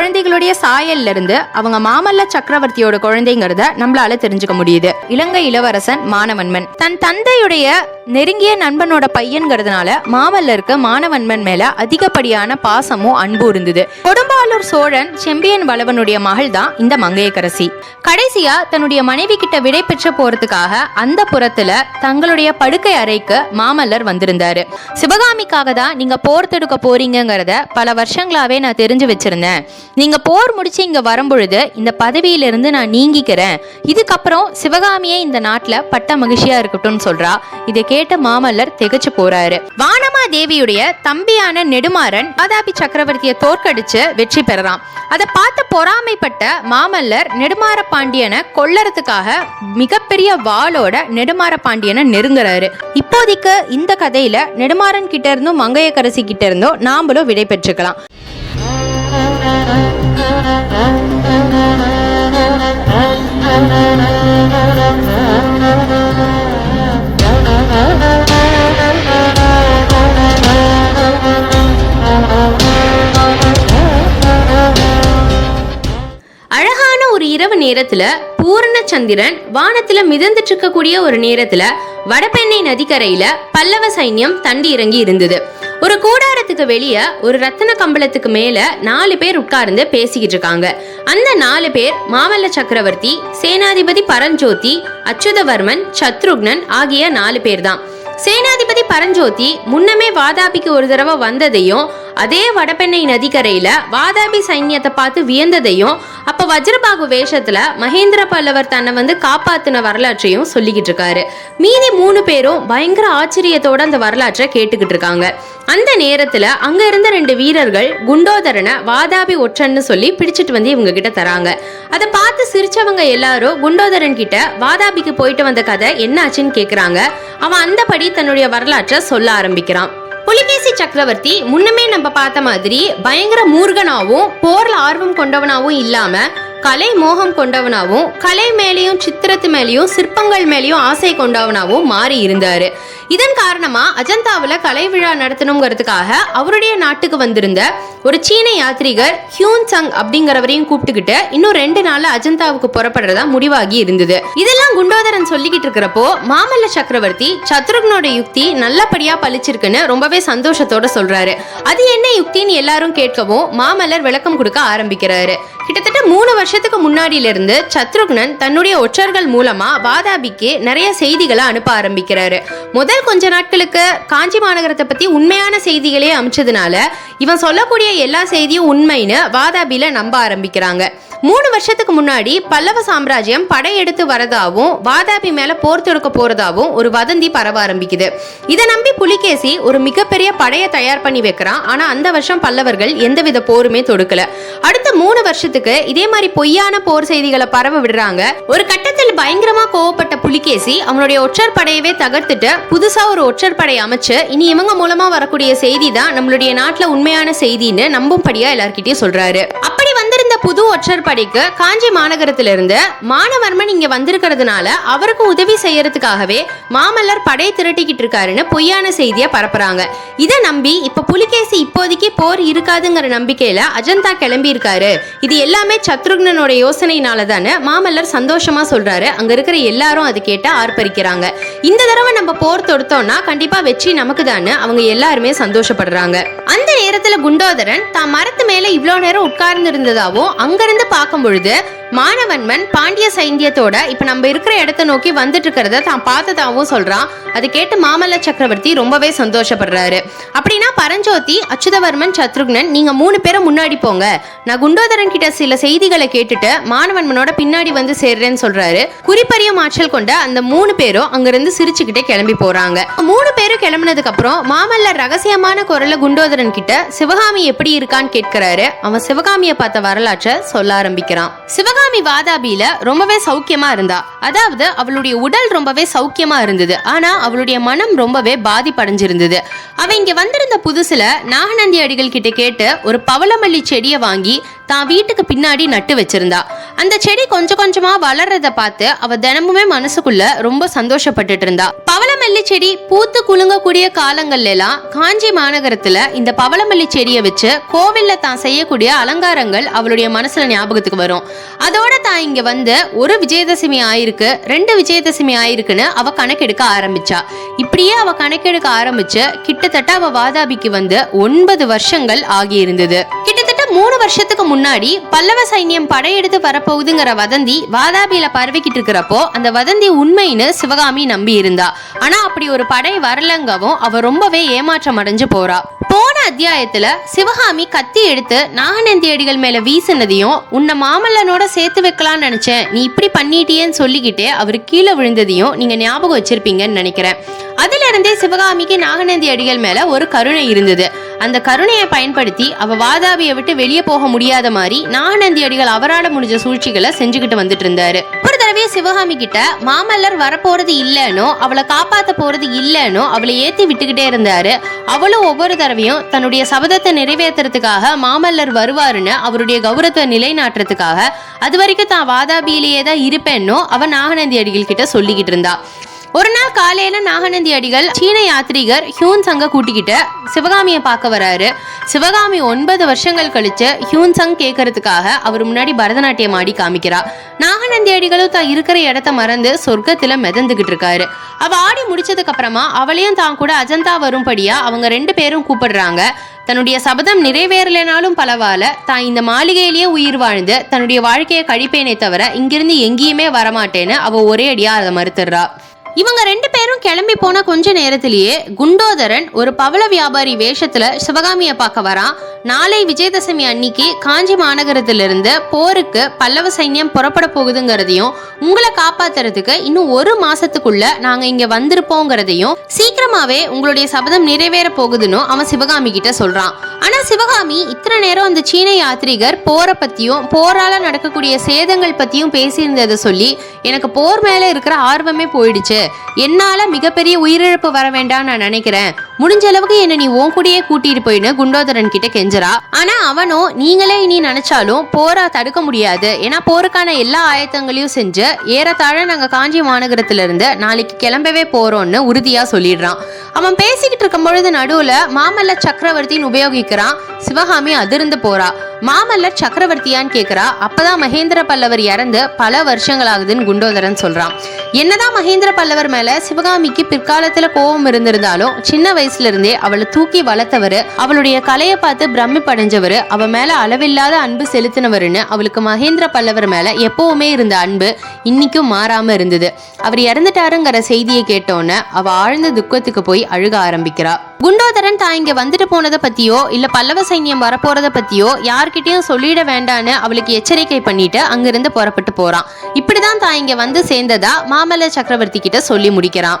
குழந்தைகளுடைய சாயல்ல இருந்து அவங்க மாமல்ல சக்கரவர்த்தியோட குழந்தைங்கிறத நம்மளால தெரிஞ்சுக்க முடியுது. இலங்கை இளவரசன் மானவன்மன் தன் தந்தையுடைய நெருங்கிய நண்பனோட பையன்கிறதுனால மாமல்லருக்கு மாணவன்மன் மேல அதிகப்படியான பாசமும் அன்பு இருந்தது. கொடும்பாலூர் சோழன் செம்பியன் வளவனுடைய மகள் தான் இந்த மங்கையக்கரசி கடைசியா தன்னுடைய மனைவி கிட்ட விடை பெற்று போறதுக்காக அந்த புறத்துல தங்களுடைய படுக்கை அறைக்கு மாமல்லர் வந்திருந்தாரு. சிவகாமிக்காக தான் நீங்க போர் தொடுக்க போறீங்கங்கிறத பல வருஷங்களாவே நான் தெரிஞ்சு வச்சிருந்தேன். நீங்க போர் முடிச்சு இங்க வரும்பொழுது இந்த பதவியிலிருந்து நான் நீங்கிக்கிறேன். இதுக்கப்புறம் சிவகாமியே இந்த நாட்டுல பட்ட மகிழ்ச்சியா இருக்கட்டும்னு சொல்றா. இதை கேட்ட மாமல்லர் திகச்சு போறாரு. வானமா தேவியுடைய தம்பியான நெடுமாறன் வாதாபி சக்கரவர்த்தியை தோற்கடிச்சு வெற்றி பெறறான் அதை பார்த்து பொறாமைப்பட்ட மாமல்லர் நெடுமாற பாண்டியனை கொல்லறதுக்காக மிகப்பெரிய வாளோட நெடுமாற பாண்டியனை நெருங்குறாரு. இப்போதைக்கு இந்த கதையில நெடுமாறன் கிட்ட இருந்தும் மங்கையக்கரசி கிட்ட இருந்தும் நாமளும் விடை பெற்றுக்கலாம். நேரத்துல பூரண சந்திரன் வானத்துல மிதந்துட்டு இருக்கக்கூடிய ஒரு நேரத்துல வடபெண்ணை நதிக்கரையில பல்லவ சைன்யம் தண்டி இறங்கி இருந்தது. ஒரு கூடாரத்துக்கு வெளியே ஒரு ரத்தன கம்பளத்துக்கு மேல நாலு பேர் உட்கார்ந்து பேசிக்கிட்டு இருக்காங்க. அந்த நாலு பேர் மாமல்ல சக்கரவர்த்தி சேனாதிபதி பரஞ்சோதி அச்சுதவர்மன் சத்ருக்னன் ஆகிய நாலு பேர் தான் சேனாதிபதி பரஞ்சோதி முன்னமே வாதாபிக்கு ஒரு தடவை வந்ததையும் அதே வடபெண்ணை நதிக்கரையில வாதாபி சைன்யத்தை பார்த்து வியந்ததையும் அப்ப வஜ்ரபாகு வேஷத்துல மகேந்திர பல்லவர் தன்னை வந்து காப்பாத்தின வரலாற்றையும் சொல்லிக்கிட்டு இருக்காரு. மீதி மூணு பேரும் பயங்கர ஆச்சரியத்தோட அந்த வரலாற்றை கேட்டுக்கிட்டு இருக்காங்க. அந்த நேரத்துல அங்க இருந்த ரெண்டு வீரர்கள் குண்டோதரனை வாதாபி ஒற்றன்னு சொல்லி பிடிச்சிட்டு வந்து இவங்க கிட்ட தராங்க. அதை பார்த்து சிரிச்சவங்க எல்லாரும் குண்டோதரன் கிட்ட வாதாபிக்கு போயிட்டு வந்த கதை என்னாச்சுன்னு கேக்குறாங்க. அவன் அந்தபடி தன்னுடைய வரலாற்றை சொல்ல ஆரம்பிக்கிறான். புலிகேசி சக்கரவர்த்தி முன்னமே நம்ம பார்த்த மாதிரி பயங்கர மூர்கனாவும் போர்ல ஆர்வம் கொண்டவனாவும் இல்லாம கலை மோகம் கொண்டவனாவும் கலை மேலேயும் சித்திரத்து மேலேயும் சிற்பங்கள் மேலேயும் ஆசை கொண்டவனாவும் மாறி இருந்தாரு. இதன் காரணமா அஜந்தாவில் கலை விழா நடத்தணுங்கிறதுக்காக அவருடைய நாட்டுக்கு வந்திருந்த ஒரு சீன யாத்ரீகர் ஹியூன் சங் அப்படிங்கிறவரையும் கூப்பிட்டுக்கிட்டு இன்னும் ரெண்டு நாள் அஜந்தாவுக்கு புறப்படுறதா முடிவாகி இருந்தது. இதெல்லாம் குண்டோதரன் சொல்லிக்கிட்டு இருக்கிறப்போ மாமல்ல சக்கரவர்த்தி சத்ருக்னோட யுக்தி நல்லபடியா பளிச்சிருக்குன்னு ரொம்பவே சந்தோஷத்தோட சொல்றாரு. அது என்ன யுக்தின்னு எல்லாரும் கேட்கவும் மாமல்லர் விளக்கம் கொடுக்க ஆரம்பிக்கிறாரு. கிட்டத்தட்ட மூணு வருஷத்துக்கு முன்னாடியில இருந்து சத்ருக்னன் தன்னுடைய ஒற்றர்கள் மூலமா வாதாபிக்கு நிறைய செய்திகளை அனுப்ப ஆரம்பிக்கிறாரு. முதல் கொஞ்ச நாட்களுக்கு காஞ்சி மாநகரத்தை பத்தி உண்மையான செய்திகளே அமைச்சதுனால இவன் சொல்லக்கூடிய எல்லா செய்தியும் உண்மைன்னு வாதாபியில நம்ப ஆரம்பிக்கிறாங்க. மூணு வருஷத்துக்கு முன்னாடி பல்லவ சாம்ராஜ்யம் படையெடுத்து வரதாவும் வாதாபி மேல போர் தொடுக்க போறதாவும் ஒரு வதந்தி பரவ ஆரம்பிக்குது. இதை நம்பி புலிகேசி ஒரு மிகப்பெரிய படையை தயார் பண்ணி வைக்கிறான். ஆனா அந்த வருஷம் பல்லவர்கள் எந்தவித போருமே தொடுக்கல. அடுத்த மூணு வருஷத்துக்கு இதே மாதிரி பொய்யான போர் செய்திகளை பரவ விடுறாங்க. ஒரு கட்டத்தில் பயங்கரமா கோவப்பட்ட புலிகேசி அவனுடைய ஒற்றர் படையவே தகர்த்துட்டு புது புதுசா ஒரு ஒற்றர் படை அமைச்சு இனி இவங்க மூலமா வரக்கூடிய செய்தி தான் நம்மளுடைய நாட்டுல உண்மையான செய்தின்னு நம்பும்படியா எல்லார்கிட்டயும் சொல்றாரு. அப்படி புது ஒற்றர் படைக்கு காஞ்சி மாநகரத்திலிருந்து மானவர்மன் இங்க வந்திருக்கிறதுனால அவருக்கு உதவி செய்யறதுக்காகவே மாமல்லர் படை திரட்டிக்கிட்டு இருக்காருன்னு பொய்யான செய்தியை பரப்புறாங்க. இதை நம்பி இப்ப புலிகேசி இப்போதைக்கு போர் இருக்காதுங்கிற நம்பிக்கையில அஜந்தா கிளம்பி இருக்காரு இது எல்லாமே சத்ருக்னனோட யோசனையினால தானே மாமல்லர் சந்தோஷமா சொல்றாரு. அங்க இருக்கிற எல்லாரும் அது கேட்டு ஆர்ப்பரிக்கிறாங்க. இந்த தடவை நம்ம போர் தொடுத்தோம்னா கண்டிப்பா வெற்றி நமக்கு தானே அவங்க எல்லாருமே சந்தோஷப்படுறாங்க. அந்த நேரத்துல குண்டோதரன் தான் மரத்து மேல இவ்வளோ நேரம் உட்கார்ந்து இருந்ததாவும் அங்கிருந்து பார்க்கும் பொழுது மாணவன்மன் பாண்டிய சைந்தியத்தோட இப்ப நம்ம இருக்கிற இடத்த நோக்கி வந்துட்டு இருக்கிறத தான் பார்த்ததாவும் சொல்றான். அது கேட்டு மாமல்ல சக்கரவர்த்தி ரொம்பவே சந்தோஷப்படுறாரு. அப்படின்னா பரஞ்சோதி அச்சுதவர்மன் சத்ருக்னன் நீங்க மூணு பேரும் முன்னாடி போங்க. நான் குண்டோதரன் கிட்ட சில செய்திகளை கேட்டுட்டு மாணவன்மனோட பின்னாடி வந்து சேர்றேன்னு சொல்றாரு. குறிப்பறியும் ஆற்றல் கொண்ட அந்த மூணு பேரும் அங்கிருந்து சிரிச்சுக்கிட்டே கிளம்பி போறாங்க. மூணு பேரும் கிளம்புனதுக்கு அப்புறம் மாமல்லர் ரகசியமான குரல்ல குண்டோதரன் கிட்ட சிவகாமி எப்படி இருக்கான்னு கேட்கிறாரு. அவன் சிவகாமியை பார்த்த வரலாற்றை சொல்ல ஆரம்பிக்கிறான். சிவகாமி வாதாபியில ரொம்பவே சௌக்கியமா இருந்தா. அதாவது அவளுடைய உடல் ரொம்பவே சௌக்கியமா இருந்தது. ஆனா அவளுடைய மனம் ரொம்பவே பாதிப்படைஞ்சிருந்தது. அவ இங்க வந்திருந்த புதுசுல நாகநந்தி அடிகள் கிட்ட கேட்டு ஒரு பவளமல்லி செடியை வாங்கி தான் வீட்டுக்கு பின்னாடி நட்டு வச்சிருந்தா. அந்த செடி கொஞ்சம் கொஞ்சமா வளர்றத பார்த்து அவ தினமுமே மனசுக்குள்ள ரொம்ப சந்தோஷப்பட்டுட்டு இருந்தா. பவளமல்லி செடி பூத்து குலுங்கக்கூடிய காலங்கள்ல எல்லாம் காஞ்சி மாநகரத்துல இந்த பவளமல்லி செடியை வச்சு கோவில்ல தான் செய்யக்கூடிய அலங்காரங்கள் அவளுடைய மனசுல ஞாபகத்துக்கு வரும். அதோட தான் இங்க வந்து ஒரு விஜயதசமி ஆயிருக்கு ரெண்டு விஜயதசமி ஆயிருக்குன்னு அவ கணக்கெடுக்க ஆரம்பிச்சா. இப்படியே அவ கணக்கெடுக்க ஆரம்பிச்சு கிட்டத்தட்ட அவ வாதாபிக்கு வந்து ஒன்பது வருஷங்கள் ஆகியிருந்தது. மூணு வருஷத்துக்கு முன்னாடி பல்லவ சைன்யம் படையெடுத்து வரப்போகுதுங்கிற வதந்தி வாதாபியில பரவிக்கிட்டு இருக்கிறப்போ அந்த வதந்தி உண்மைன்னு சிவகாமி நம்பி இருந்தா ஆனா அப்படி ஒரு படை வரலங்கவும் அவ ரொம்பவே ஏமாற்றம் அடைஞ்சு போறா. போன அத்தியாயத்துல சிவகாமி கத்தி எடுத்து நாகநந்தி அடிகள் மேல வீசினதையும் உன்னை மாமல்லனோட சேர்த்து வைக்கலாம்னு நினைச்சேன். நீ இப்படி பண்ணிட்டியேன்னு சொல்லிக்கிட்டே அவர் கீழே விழுந்ததையும் நீங்க ஞாபகம் வச்சிருப்பீங்கன்னு நினைக்கிறேன். அதுல இருந்தே சிவகாமிக்கு நாகநந்தி அடிகள் மேல ஒரு கருணை இருந்தது. அந்த கருணையை பயன்படுத்தி அவ வாதாபியை விட்டு வெளியே போக முடியாத மாதிரி நாகநந்தி அடிகள் அவரால முடிஞ்ச சூழ்ச்சிகளை செஞ்சுக்கிட்டு வந்துட்டு இருந்தாரு. ஒரு சிவகாமி கிட்ட மாமல்லர் வரப்போறது இல்லைனோ அவளை காப்பாத்த போறது இல்லைனோ அவளை ஏத்தி விட்டுக்கிட்டே இருந்தாரு. அவளும் ஒவ்வொரு தடவையும் தன்னுடைய சபதத்தை நிறைவேற்றுறதுக்காக மாமல்லர் வருவாருன்னு அவருடைய கௌரவத்தை நிலைநாட்டுறதுக்காக. அது வரைக்கும் தான் வாதாபியிலேயே தான் இருப்பேன்னோ அவன் நாகநந்தி அடிகள் கிட்ட சொல்லிக்கிட்டு இருந்தா. ஒரு நாள் காலையில நாகநந்தி அடிகள் சீன யாத்ரீகர் ஹியூன் சங்க கூட்டிக்கிட்டு சிவகாமியை பார்க்க வராரு. சிவகாமி ஒன்பது வருஷங்கள் கழிச்சு ஹியூன் சங் கேட்கறதுக்காக அவர் முன்னாடி பரதநாட்டியம் ஆடி காமிக்கிறா. நாகநந்தி அடிகளும் தான் இருக்கிற இடத்த மறந்து சொர்க்கத்துல மிதந்துகிட்டு இருக்காரு. அவ ஆடி முடிச்சதுக்கு அப்புறமா அவளையும் தான் கூட அஜந்தா வரும்படியா அவங்க ரெண்டு பேரும் கூப்பிடுறாங்க. தன்னுடைய சபதம் நிறைவேறலைனாலும் பரவாயில்ல. தான் இந்த மாளிகையிலேயே உயிர் வாழ்ந்து தன்னுடைய வாழ்க்கையை கழிப்பேனே தவிர இங்கிருந்து எங்கேயுமே வரமாட்டேன்னு அவ ஒரே அடியா அதை மறுத்துடுறா. இவங்க ரெண்டு பேரும் கிளம்பி போன கொஞ்ச நேரத்திலேயே குண்டோதரன் ஒரு பவள வியாபாரி வேஷத்துல சிவகாமியை பார்க்க வரான். நாளை விஜயதசமி அன்னைக்கு காஞ்சி மாநகரத்திலிருந்து போருக்கு பல்லவ சைன்யம் புறப்பட போகுதுங்கிறதையும் உங்களை காப்பாத்துறதுக்கு இன்னும் ஒரு மாசத்துக்குள்ள நாங்க இங்க வந்திருப்போங்கிறதையும் சீக்கிரமாவே உங்களுடைய சபதம் நிறைவேற போகுதுன்னு அவன் சிவகாமி கிட்ட சொல்றான். ஆனா சிவகாமி இத்தனை நேரம் அந்த சீன யாத்ரீகர் போரை பத்தியும் போரால நடக்கக்கூடிய சேதங்கள் பத்தியும் பேசியிருந்ததை சொல்லி எனக்கு போர் மேல இருக்கிற ஆர்வமே போயிடுச்சு. என்னால மிகப்பெரிய உயிரிழப்பு வர வேண்டாம் நான் நினைக்கிறேன். முடிஞ்ச அளவுக்கு என்ன நீ உன் கூடயே கூட்டிட்டு போயின்னு குண்டோதரன் கிட்ட கெஞ்சரா ஆனா அவனோ நீங்களே இனி நினைச்சாலும் போரா தடுக்க முடியாது. ஏன்னா போருக்கான எல்லா ஆயத்தங்களையும் செஞ்சு ஏறத்தாழ நாங்க காஞ்சி மாநகரத்துல இருந்து நாளைக்கு கிளம்பவே போறோம்னு உறுதியா சொல்லிடுறான். அவன் பேசிக்கிட்டு இருக்கும் பொழுது நடுவுல மாமல்ல சக்கரவர்த்தின்னு உபயோகிக்கிறான். சிவகாமி அதிர்ந்து போறா. மாமல்லர் சக்கரவர்த்தியான்னு கேக்குறா. அப்பதான் மகேந்திர பல்லவர் இறந்து பல வருஷங்களாகுதுன்னு குண்டோதரன் சொல்றான். என்னதான் மகேந்திர பல்லவர் மேல சிவகாமிக்கு பிற்காலத்துல கோபம் இருந்திருந்தாலும் சின்ன வயசுல இருந்தே அவளை தூக்கி வளர்த்தவர் அவளுடைய கலையை பார்த்து பிரமிப்படைஞ்சவரு அவ மேல அளவில்லாத அன்பு செலுத்தினவருன்னு அவளுக்கு மகேந்திர பல்லவர் மேல எப்பவுமே இருந்த அன்பு இன்னைக்கும் மாறாம இருந்தது. அவர் இறந்துட்டாருங்கிற செய்தியை கேட்டோன்னே அவ ஆழ்ந்த துக்கத்துக்கு போய் அழுக ஆரம்பிக்கிறா. குண்டோதரன் தான் இங்க வந்துட்டு போனதை பத்தியோ இல்ல பல்லவ சைன்யம் வரப்போறத பத்தியோ யார்கிட்டயும் சொல்லிட வேண்டான்னு அவளுக்கு எச்சரிக்கை பண்ணிட்டு அங்கிருந்து புறப்பட்டு போறான். இப்படிதான் தான் இங்க வந்து சேர்ந்ததா? மாமல்ல சக்கரவர்த்தி கிட்ட சொல்லி முடிக்கிறான்.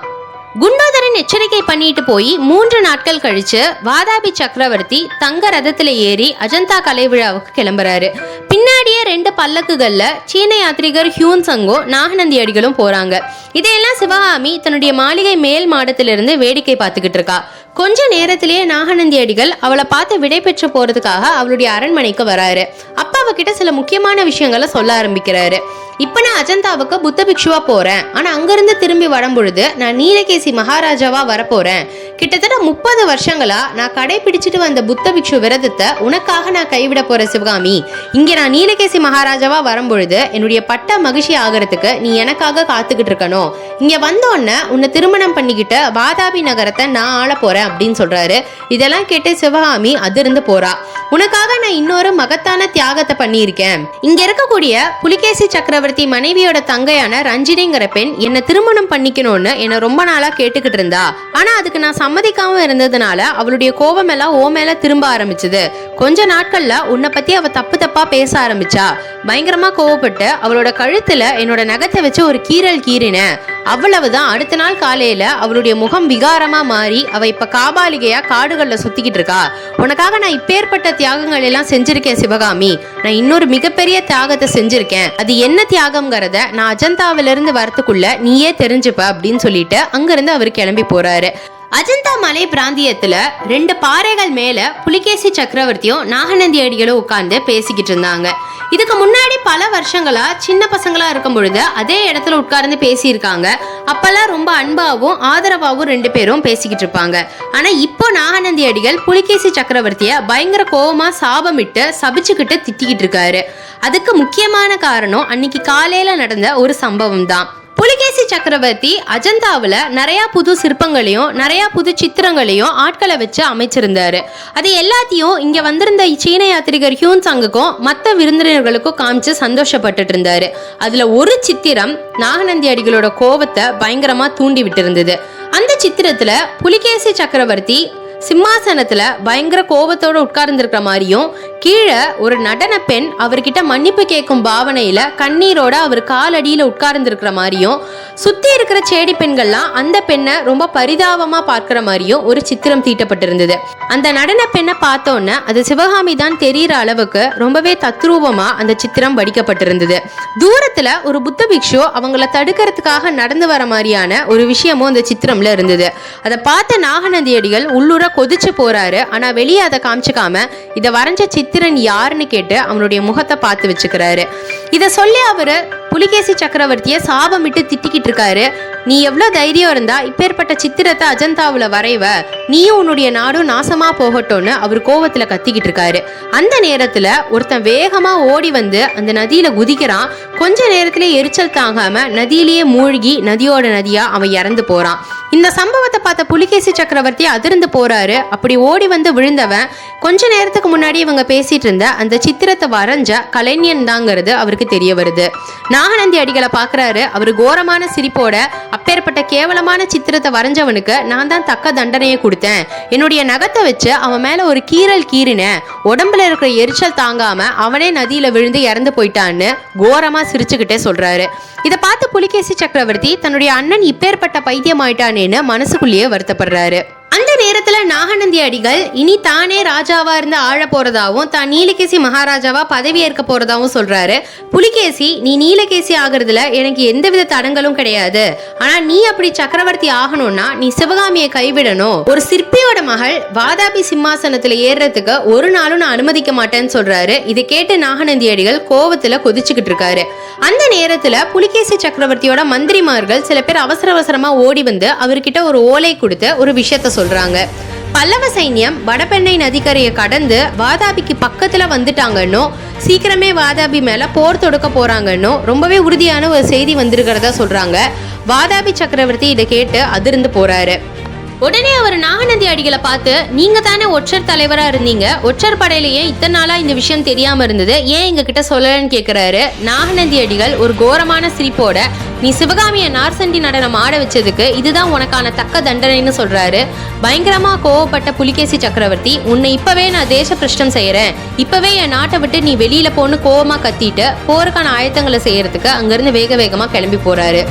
குண்டோதரன் எச்சரிக்கை பண்ணிட்டு போய் மூன்று நாட்கள் கழிச்சு வாதாபி சக்கரவர்த்தி தங்க ரதத்துல ஏறி அஜந்தா கலை விழாவுக்கு கிளம்புறாரு. பின்னாடியே ரெண்டு பல்லக்குகள்ல சீன யாத்ரிகர் ஹியூன் சங்கோ நாகநந்தி அடிகளும் போறாங்க. இதையெல்லாம் சிவகாமி தன்னுடைய மாளிகை மேல் மாடத்திலிருந்து வேடிக்கை பார்த்துக்கிட்டு இருக்கா. கொஞ்ச நேரத்திலேயே நாகநந்தி அடிகள் அவளை பார்த்து விடை பெற்று போறதுக்காக அவளுடைய அரண்மனைக்கு வராரு. அப்ப அவகிட்ட சில முக்கியமான விஷயங்களை சொல்ல ஆரம்பிக்கிறாரு. இப்ப நான் அஜந்தாவுக்கு புத்த பிக்ஷுவா போறேன். ஆனா அங்கிருந்து திரும்பி வரும்பொழுது நான் நீலகேசி மகாராஜாவா வரப்போறேன். கிட்டத்தட்ட முப்பது வருஷங்களா நான் கடைபிடிச்சிட்டு வந்த புத்த பிக்ஷு விரதத்தை உனக்காக நான் கைவிட போற சிவகாமி. இங்க நான் நீலகேசி மகாராஜாவா வரும்பொழுது என்னுடைய பட்ட மகிழ்ச்சி ஆகிறதுக்கு நீ எனக்காக காத்துக்கிட்டு இருக்கணும். இங்க வந்தோடனே உன்னை திருமணம் பண்ணிக்கிட்டு வாதாபி நகரத்தை நான் ஆள போறேன் அப்படின்னு சொல்றாரு. இதெல்லாம் கேட்டு சிவகாமி அதிர்ந்து போறா. உனக்காக நான் இன்னொரு மகத்தான தியாகத்தை பண்ணியிருக்கேன். இங்க இருக்கக்கூடிய புலிகேசி சக்கரவர்த்தி மனைவியோட தங்கையான ரஞ்சினிங்கிற பெண் என்னை திருமணம் பண்ணிக்கணும்னு என்னை ரொம்ப நாளா கேட்டுக்கிட்டு இருந்தா. ஆனா அதுக்கு நான் சம்மதிக்காம இருந்ததுனால அவளுடைய கோபம் எல்லாம் ஓ மேல திரும்ப ஆரம்பிச்சது. கொஞ்ச நாட்கள்ல உன்னை பத்தி அவ தப்பு தப்பா பேச ஆரம்பிச்சா. பயங்கரமா கோவப்பட்டு அவளோட கழுத்துல என்னோட நகத்தை வச்சு ஒரு கீறல் கீறினேன் அவ்வளவுதான் அடுத்த நாள் காலையில அவளுடைய முகம் விகாரமா மாறி அவ இப்ப காபாலிகையா காடுகள்ல சுத்திக்கிட்டு இருக்கா. உனக்காக நான் இப்பேற்பட்ட தியாகங்கள் எல்லாம் செஞ்சிருக்கேன் சிவகாமி. நான் இன்னொரு மிகப்பெரிய தியாகத்தை செஞ்சிருக்கேன். அது என்ன தியாகம்ங்கிறத நான் அஜந்தாவில இருந்து வரத்துக்குள்ள நீயே தெரிஞ்சுப்ப அப்படின்னு சொல்லிட்டு அங்கிருந்து அவர் கிளம்பி போறாரு. அஜந்தா மலை பிராந்தியத்துல ரெண்டு பாறைகள் மேல புலிகேசி சக்கரவர்த்தியும் நாகநந்தி அடிகளும் உட்கார்ந்து பேசிக்கிட்டு இருந்தாங்க. இதுக்கு முன்னாடி பல வருஷங்களா சின்ன பசங்களா இருக்கும் பொழுது அதே இடத்துல உட்கார்ந்து பேசியிருக்காங்க. அப்பெல்லாம் ரொம்ப அன்பாவும் ஆதரவாகவும் ரெண்டு பேரும் பேசிக்கிட்டு இருப்பாங்க. ஆனா இப்போ நாகநந்தி அடிகள் புலிகேசி சக்கரவர்த்திய பயங்கர கோபமா சாபமிட்டு சபிச்சுக்கிட்டு திட்டிக்கிட்டு இருக்காரு. அதுக்கு முக்கியமான காரணம் அன்னைக்கு காலையில நடந்த ஒரு சம்பவம் தான் புலிகேசி சக்கரவர்த்தி அஜந்தாவில் நிறையா புது சிற்பங்களையும் நிறையா புது சித்திரங்களையும் ஆட்களை வச்சு அமைச்சிருந்தாரு. அது எல்லாத்தையும் இங்கே வந்திருந்த சீன யாத்திரிகர் ஹியூன் சங்குக்கும் மற்ற விருந்தினர்களுக்கும் காமிச்சு சந்தோஷப்பட்டுட்டு இருந்தாரு. அதில் ஒரு சித்திரம் நாகநந்தி அடிகளோட கோவத்தை பயங்கரமாக தூண்டி விட்டிருந்தது. அந்த சித்திரத்தில் புலிகேசி சக்கரவர்த்தி சிம்மாசனத்துல பயங்கர கோபத்தோட உட்கார்ந்துருக்கிற மாதிரியும் கீழே ஒரு நடன பெண் அவர்கிட்ட மன்னிப்பு கேட்கும் பாவனையில கண்ணீரோட அவர் காலடியில உட்கார்ந்துருக்கிற மாதிரியும் சுத்தி இருக்கிற சேடி பெண்கள்லாம் அந்த பெண்ணை ரொம்ப பரிதாபமா பார்க்கிற மாதிரியும் ஒரு சித்திரம் தீட்டப்பட்டிருந்தது. அந்த நடன பெண்ணை பார்த்தோன்னே அது சிவகாமி தான் தெரியற அளவுக்கு ரொம்பவே தத்ரூபமா அந்த சித்திரம் வடிக்கப்பட்டிருந்தது. தூரத்துல ஒரு புத்த பிக்ஷு அவங்கள தடுக்கிறதுக்காக நடந்து வர மாதிரியான ஒரு விஷயமும் அந்த சித்திரம்ல இருந்தது. அதை பார்த்த நாகநந்தியடிகள் உள்ளூர கொதிச்சு போறாரு. ஆனா வெளியே அதை காமிச்சுக்காம இதை வரைஞ்ச சித்திரன் யாருன்னு கேட்டு அவனுடைய முகத்தை பார்த்து வச்சுக்கிறாரு. இதை சொல்லி அவரு புலிகேசி சக்கரவர்த்தியை சாபமிட்டு திட்டிக்கிட்டு இருக்காரு. நீ எவ்வளோ தைரியம் இருந்தா இப்பேற்பட்ட சித்திரத்தை அஜந்தாவில் வரைவ நீயும் உன்னுடைய நாடும் நாசமா போகட்டும்னு அவர் கோவத்துல கத்திக்கிட்டு இருக்காரு. அந்த நேரத்துல ஒருத்தன் வேகமா ஓடி வந்து அந்த நதியில குதிக்கிறான். கொஞ்ச நேரத்திலே எரிச்சல் தாங்காம நதியிலேயே மூழ்கி நதியோட நதியா அவன் இறந்து போறான். இந்த சம்பவத்தை பார்த்த புலிகேசி சக்கரவர்த்தி அதிர்ந்து போறாரு. அப்படி ஓடி வந்து விழுந்தவன் கொஞ்ச நேரத்துக்கு முன்னாடி இவங்க பேசிட்டு இருந்த அந்த சித்திரத்தை வரைஞ்ச கலைஞன் தாங்கிறது அவருக்கு தெரிய வருது. நாகநந்தி அடிகளை பார்க்கறாரு அவர் கோரமான சிரிப்போட அப்பேற்பட்ட கேவலமான சித்திரத்தை வரைஞ்சவனுக்கு நான் தான் தக்க தண்டனையை கொடுத்தேன். என்னுடைய நகத்தை வச்சு அவன் மேல ஒரு கீறல் கீறினேன் உடம்புல இருக்கிற எரிச்சல் தாங்காம அவனே நதியில விழுந்து இறந்து போயிட்டான்னு கோரமா சிரிச்சுக்கிட்டே சொல்றாரு. இதை பார்த்து புலிகேசி சக்கரவர்த்தி தன்னுடைய அண்ணன் இப்பேற்பட்ட பைத்தியம் ஆயிட்டானேன்னு மனசுக்குள்ளேயே வருத்தப்படுறாரு. அந்த நேரத்துல நாகநந்தி அடிகள் இனி தானே ராஜாவா இருந்து ஆழ போறதாவும் தான் நீலகேசி மகாராஜாவா பதவி ஏற்க போறதாவும் சொல்றாரு. புலிகேசி நீ நீலகேசி ஆகுறதுல எனக்கு எந்தவித தடங்களும் கிடையாது. ஆனா நீ அப்படி சக்கரவர்த்தி ஆகணும்னா நீ சிவகாமியை கைவிடணும். ஒரு சிற்பியோட மகள் வாதாபி சிம்மாசனத்துல ஏறுறதுக்கு ஒரு நாளும் நான் அனுமதிக்க மாட்டேன்னு சொல்றாரு. இதை கேட்டு நாகநந்தி அடிகள் கோவத்துல கொதிச்சுக்கிட்டு இருக்காரு. அந்த நேரத்துல புலிகேசி சக்கரவர்த்தியோட மந்திரிமார்கள் சில பேர் அவசர அவசரமா ஓடி வந்து அவர்கிட்ட ஒரு ஓலை கொடுத்து ஒரு விஷயத்த சொல்றாங்க. பல்லவ சைன்யம் வடபெண்ணை நதிக்கரையை கடந்து வாதாபிக்கு பக்கத்துல வந்துட்டாங்கன்னோ சீக்கிரமே வாதாபி மேல போர் தொடுக்க போறாங்கன்னோ ரொம்பவே உறுதியான ஒரு செய்தி வந்திருக்கிறதா சொல்றாங்க. வாதாபி சக்கரவர்த்தி இதை கேட்டு அதிர்ந்து போறாரு. உடனே அவர் நாகநந்தி அடிகளை பார்த்து நீங்க தானே ஒற்றர் தலைவரா இருந்தீங்க. ஒற்றர் படையில ஏன் இத்தனை நாளா இந்த விஷயம் தெரியாம இருந்தது. ஏன் எங்க கிட்ட சொல்லலன்னு கேக்குறாரு? நாகநந்தி அடிகள் ஒரு கோரமான சிரிப்போட நீ சிவகாமிய நார்சண்டி நடனம் ஆட வச்சதுக்கு இதுதான் உனக்கான தக்க தண்டனைன்னு சொல்றாரு. பயங்கரமா கோவப்பட்ட புலிகேசி சக்கரவர்த்தி உன்னை இப்பவே நான் தேச பிரஷ்டம் செய்யறேன். இப்பவே என் நாட்டை விட்டு நீ வெளியில போன்னு கோவமா கத்திட்டு போருக்கான ஆயத்தங்களை செய்யறதுக்கு அங்கிருந்து வேக வேகமா கிளம்பி போறாரு.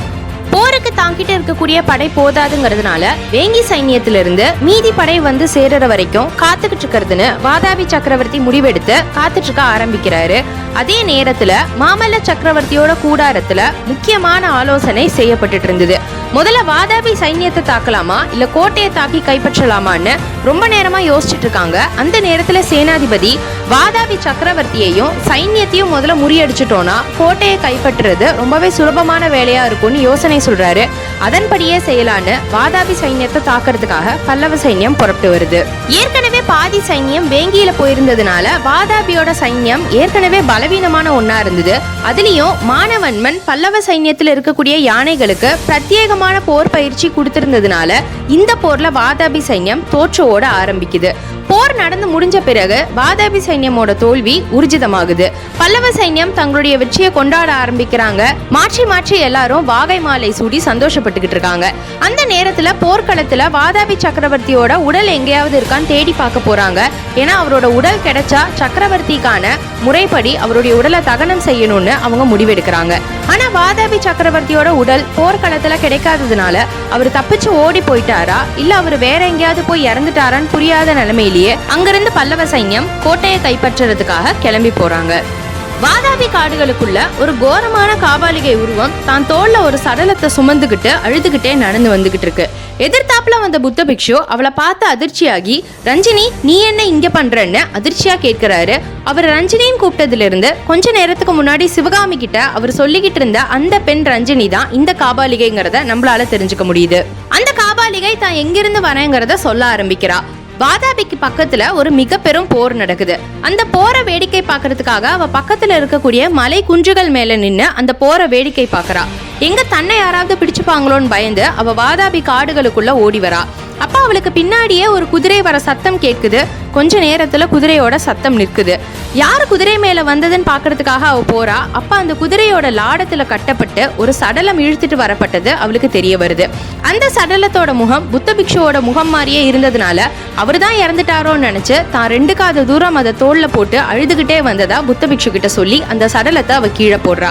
போருக்கு தாங்கிட்டு இருக்கக்கூடிய படை போதாதுங்கிறதுனால வேங்கி சைன்யத்திலிருந்து மீதி படை வந்து சேர்ற வரைக்கும் காத்துக்கிட்டு இருக்கிறதுன்னு வாதாபி சக்கரவர்த்தி முடிவெடுத்து காத்துட்டு இருக்க ஆரம்பிக்கிறாரு. அதே நேரத்துல மாமல்ல சக்கரவர்த்தியோட கூடாரத்துல முக்கியமான ஆலோசனை செய்யப்பட்டுட்டு இருந்தது. முதல்ல வாதாபி சைன்யத்தை தாக்கலாமா? இல்ல கோட்டையை தாக்கி கைப்பற்றலாமான்னு ரொம்ப நேரமா யோசிச்சுட்டு இருக்காங்க. அந்த நேரத்துல சேனாதிபதி வாதாபி சக்கரவர்த்தியையும் சைன்யத்தையும் முதல்ல முறியடிச்சிட்டோம்னா கோட்டையை கைப்பற்றுறது ரொம்பவே சுலபமான வேலையா இருக்கும்னு யோசனை சொல்றாரு. அதன்படியே செய்யலான்னு வாதாபி சைன்யத்தை தாக்குறதுக்காக பல்லவ சைன்யம் புறப்பட்டு வருது. ஏற்கனவே பாதி சைன்யம் வேங்கியில போயிருந்ததுனால வாதாபியோட சைன்யம் ஏற்கனவே பலவீனமான ஒன்னா இருந்தது. அதுலயும் மானவன்மன் பல்லவ சைன்யத்தில் இருக்கக்கூடிய யானைகளுக்கு பிரத்யேகமான போர் பயிற்சி கொடுத்திருந்ததுனால இந்த போர்ல வாதாபி சைன்யம் தோற்றோட ஆரம்பிக்குது. போர் நடந்து முடிஞ்ச பிறகு வாதாபி சைன்யமோட தோல்வி ஊர்ஜிதமாகுது பல்லவ சைன்யம் தங்களுடைய வெற்றியை கொண்டாட ஆரம்பிக்கிறாங்க. மாற்றி மாற்றி எல்லாரும் வாகை மாலை சூடி சந்தோஷப்பட்டுக்கிட்டு இருக்காங்க. அந்த நேரத்துல போர்க்களத்துல வாதாபி சக்கரவர்த்தியோட உடல் எங்கேயாவது இருக்கான்னு தேடி பார்க்க போறாங்க. ஏன்னா அவரோட உடல் கிடைச்சா சக்கரவர்த்திக்கான முறைப்படி அவருடைய உடலை தகனம் செய்யணும்னு அவங்க முடிவெடுக்கிறாங்க. ஆனா வாதாபி சக்கரவர்த்தியோட உடல் போர்க்களத்துல கிடைக்காததுனால அவர் தப்பிச்சு ஓடி போயிட்டாரா? இல்ல அவர் வேற எங்கேயாவது போய் இறந்துட்டாரான்னு புரியாத நிலைமையிலேயே அங்கிருந்து பல்லவ சைன்யம் கோட்டையை கைப்பற்றுறதுக்காக கிளம்பி போறாங்க. வாதாபி காடுகளுக்குள்ள ஒரு கோரமான காபாலிகை உருவம் தான் தோல்ல ஒரு சடலத்தை சுமந்துகிட்டு அழுதுகிட்டே நடந்து வந்துகிட்டு இருக்கு. எதிர்த்தாப்புல வந்த புத்த பிக்ஷு அவளை பார்த்து அதிர்ச்சியாகி ரஞ்சினி நீ என்ன இங்க பண்றன்னு அதிர்ச்சியா கேட்கிறாரு. அவர் ரஞ்சினின்னு கூப்பிட்டதுல இருந்து கொஞ்ச நேரத்துக்கு முன்னாடி சிவகாமி கிட்ட அவர் சொல்லிக்கிட்டு இருந்த அந்த பெண் ரஞ்சினி தான் இந்த காபாலிகைங்கிறத நம்மளால தெரிஞ்சுக்க முடியுது. அந்த காபாலிகை தான் எங்கிருந்து வரேங்கிறத சொல்ல ஆரம்பிக்கிறா. வாதாபிக்கு பக்கத்துல ஒரு மிக பெரும் போர் நடக்குது. அந்த போரை வேடிக்கை பார்க்கறதுக்காக அவ பக்கத்துல இருக்கக்கூடிய மலை குன்றுகள் மேல நின்னு அந்த போரை வேடிக்கை பார்க்கறா. எங்க தன்னை யாராவது பிடிச்சுப்பாங்களோன்னு பயந்து அவ வாதாபி காடுகளுக்குள்ள ஓடி வரா. அப்ப அவளுக்கு பின்னாடியே ஒரு குதிரை வர சத்தம் கேட்குது. கொஞ்ச நேரத்தில் குதிரையோட சத்தம் நிற்குது. யார் குதிரை மேலே வந்ததுன்னு பார்க்கறதுக்காக அவள் போறா? அப்போ அந்த குதிரையோட லாடத்தில் கட்டப்பட்டு ஒரு சடலம் இழுத்துட்டு வரப்பட்டது அவளுக்கு தெரிய வருது. அந்த சடலத்தோட முகம் புத்த பிக்ஷுவோட முகம் மாதிரியே இருந்ததுனால அவர் தான் இறந்துட்டாரோன்னு நினச்சி தான் ரெண்டு காத தூரம் அதை தோளில் போட்டு அழுதுகிட்டே வந்ததா புத்த பிக்ஷு கிட்ட சொல்லி அந்த சடலத்தை அவள் கீழே போடுறா.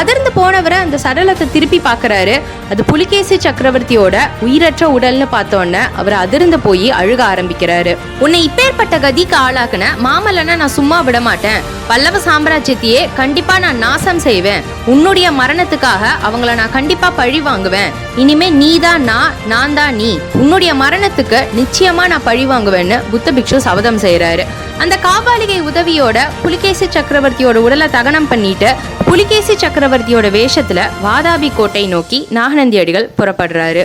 அதிர்ந்து போனவரை அந்த சடலத்தை திருப்பி பார்க்குறாரு அது புலிகேசி சக்கரவர்த்தியோட உயிரற்ற உடல்னு பார்த்தோன்னே அவர் அதிர்ந்து போய் அழுக ஆரம்பிக்கிறாரு. உன்னை இப்பேற்பட்ட கதிக்கு ஆளாக்குன மாமல்லனை நான் சும்மா விட மாட்டேன் பல்லவ சாம்ராஜ்யத்தையே கண்டிப்பா நான் நாசம் செய்வேன். உன்னுடைய மரணத்துக்காக அவங்கள நான் கண்டிப்பா பழி வாங்குவேன். இனிமே நீ தான் நான் நான் தான் நீ. உன்னுடைய மரணத்துக்கு நிச்சயமா நான் பழி வாங்குவேன்னு புத்த பிக்ஷு சபதம் செய்யறாரு அந்த காபாலிகை உதவியோட புலிகேசி சக்கரவர்த்தியோட உடலை தகனம் பண்ணிட்டு புலிகேசி சக்கரவர்த்தியோட வேஷத்துல வாதாபி கோட்டை நோக்கி நாகநந்தி அடிகள் புறப்படுறாரு.